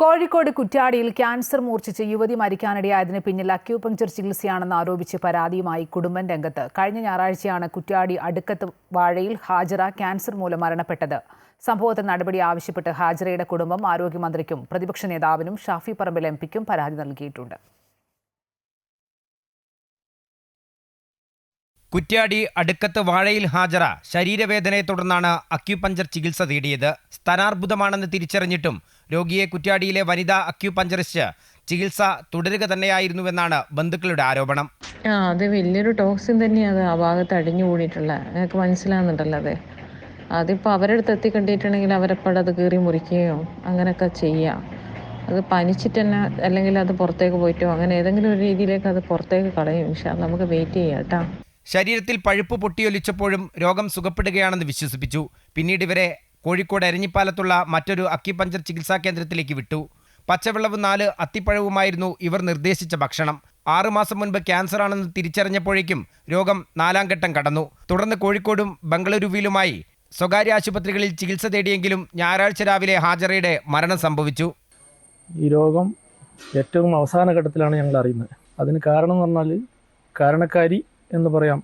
Kozhikode കുറ്റ്യാടിയിൽ cancer മൂർച്ഛിച്ച് യുവതി മരിക്കാനിടയായതിന് പിന്നിൽ acupuncture ചികിത്സയാണെന്ന് ആരോപിച്ച് പരാതിയുമായി കുടുംബം രംഗത്ത്. കഴിഞ്ഞ ഞായറാഴ്ചയാണ് കുറ്റ്യാടി അടുക്കത്ത് വാഴയിൽ ഹാജറ ക്യാൻസർ മൂലം മരണപ്പെട്ടത്. സംഭവത്തിൽ നടപടി ആവശ്യപ്പെട്ട് ഹാജറയുടെ കുടുംബം ആരോഗ്യമന്ത്രിക്കും പ്രതിപക്ഷ നേതാവിനും ഷാഫി പറമ്പിൽ എംപിക്കും പരാതി നൽകിയിട്ടുണ്ട്. കുറ്റ്യാടി അടുക്കത്ത് വാഴയിൽ ഹാജറ ശരീരവേദനയെ തുടർന്നാണ് അക്യുപഞ്ചർ ചികിത്സ തേടിയത്. സ്തനാർബുദമാണെന്ന് തിരിച്ചറിഞ്ഞിട്ടും രോഗിയെ കുറ്റ്യാടിയിലെ വനിതാ അക്യുപഞ്ചറിസ്റ്റ് ചികിത്സ തുടരുക തന്നെയായിരുന്നുവെന്നാണ് ബന്ധുക്കളുടെ ആരോപണം. ആ അത് വലിയൊരു ടോക്സിൻ തന്നെയാണ് ആ ഭാഗത്ത് അടിഞ്ഞു കൂടിയിട്ടുള്ള ഞങ്ങൾക്ക് മനസ്സിലാകുന്നുണ്ടല്ലോ അതെ. അതിപ്പോൾ അവരെടുത്ത് എത്തിക്കണ്ടിട്ടുണ്ടെങ്കിൽ അവരെപ്പോഴും അത് കീറി മുറിക്കുകയോ അങ്ങനെയൊക്കെ ചെയ്യാം. അത് പനിച്ചിട്ട് തന്നെ അല്ലെങ്കിൽ അത് പുറത്തേക്ക് പോയിട്ടോ അങ്ങനെ ഏതെങ്കിലും ഒരു രീതിയിലേക്ക് അത് പുറത്തേക്ക് കളയും. പക്ഷേ നമുക്ക് വെയിറ്റ് ചെയ്യാം കേട്ടോ. ശരീരത്തിൽ പഴുപ്പ് പൊട്ടിയൊലിച്ചപ്പോഴും രോഗം സുഖപ്പെടുകയാണെന്ന് വിശ്വസിപ്പിച്ചു. പിന്നീട് ഇവരെ കോഴിക്കോട് എരഞ്ഞിപ്പാലത്തുള്ള മറ്റൊരു അക്കിപ്പഞ്ചർ ചികിത്സാ കേന്ദ്രത്തിലേക്ക് വിട്ടു. പച്ചവെള്ളവും നാല് അത്തിപ്പഴവുമായിരുന്നു ഇവർ നിർദ്ദേശിച്ച ഭക്ഷണം. ആറുമാസം മുൻപ് ക്യാൻസർ ആണെന്ന് തിരിച്ചറിഞ്ഞപ്പോഴേക്കും രോഗം നാലാം ഘട്ടം കടന്നു. തുടർന്ന് കോഴിക്കോടും ബംഗളൂരുവിലുമായി സ്വകാര്യ ആശുപത്രികളിൽ ചികിത്സ തേടിയെങ്കിലും ഞായറാഴ്ച രാവിലെ ഹാജറയുടെ മരണം സംഭവിച്ചു. ഈ രോഗം ഏറ്റവും അവസാന ഘട്ടത്തിലാണ് ഞങ്ങൾ അറിയുന്നത്. അതിന് കാരണം എന്ന് പറഞ്ഞാൽ കാരണക്കാരി എന്ന് പറയാം.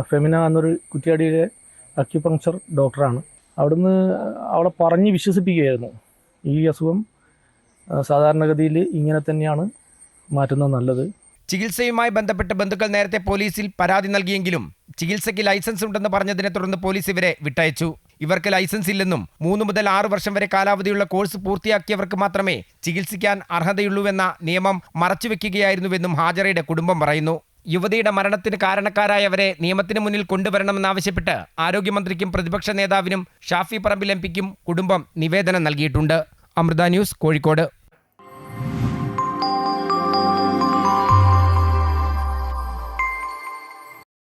ഫെമിന എന്നൊരു കുറ്റിയാടിയിലെ അക്യുപങ്ചർ ഡോക്ടറാണ് അവിടുന്ന് അവളെ പറഞ്ഞ് വിശ്വസിപ്പിക്കുകയായിരുന്നു. ഈ അസുഖം സാധാരണഗതിയിൽ ഇങ്ങനെ തന്നെയാണ് മാറ്റുന്നത് നല്ലത്. ചികിത്സയുമായി ബന്ധപ്പെട്ട് ബന്ധുക്കൾ നേരത്തെ പോലീസിൽ പരാതി നൽകിയെങ്കിലും ചികിത്സയ്ക്ക് ലൈസൻസ് ഉണ്ടെന്ന് പറഞ്ഞതിനെ തുടർന്ന് പോലീസ് ഇവരെ വിട്ടയച്ചു. ഇവർക്ക് ലൈസൻസ് ഇല്ലെന്നും മൂന്ന് മുതൽ ആറ് വർഷം വരെ കാലാവധിയുള്ള കോഴ്സ് പൂർത്തിയാക്കിയവർക്ക് മാത്രമേ ചികിത്സിക്കാൻ അർഹതയുള്ളൂവെന്ന നിയമം മറച്ചുവെക്കുകയായിരുന്നുവെന്നും ഹാജറയുടെ കുടുംബം പറയുന്നു. യുവതിയുടെ മരണത്തിന് കാരണക്കാരായവരെ നിയമത്തിന് മുന്നിൽ കൊണ്ടുവരണമെന്നാവശ്യപ്പെട്ട് ആരോഗ്യമന്ത്രിക്കും പ്രതിപക്ഷ നേതാവിനും ഷാഫി പറമ്പിൽ എം കുടുംബം നിവേദനം നൽകിയിട്ടുണ്ട്. അമൃത ന്യൂസ് കോഴിക്കോട്.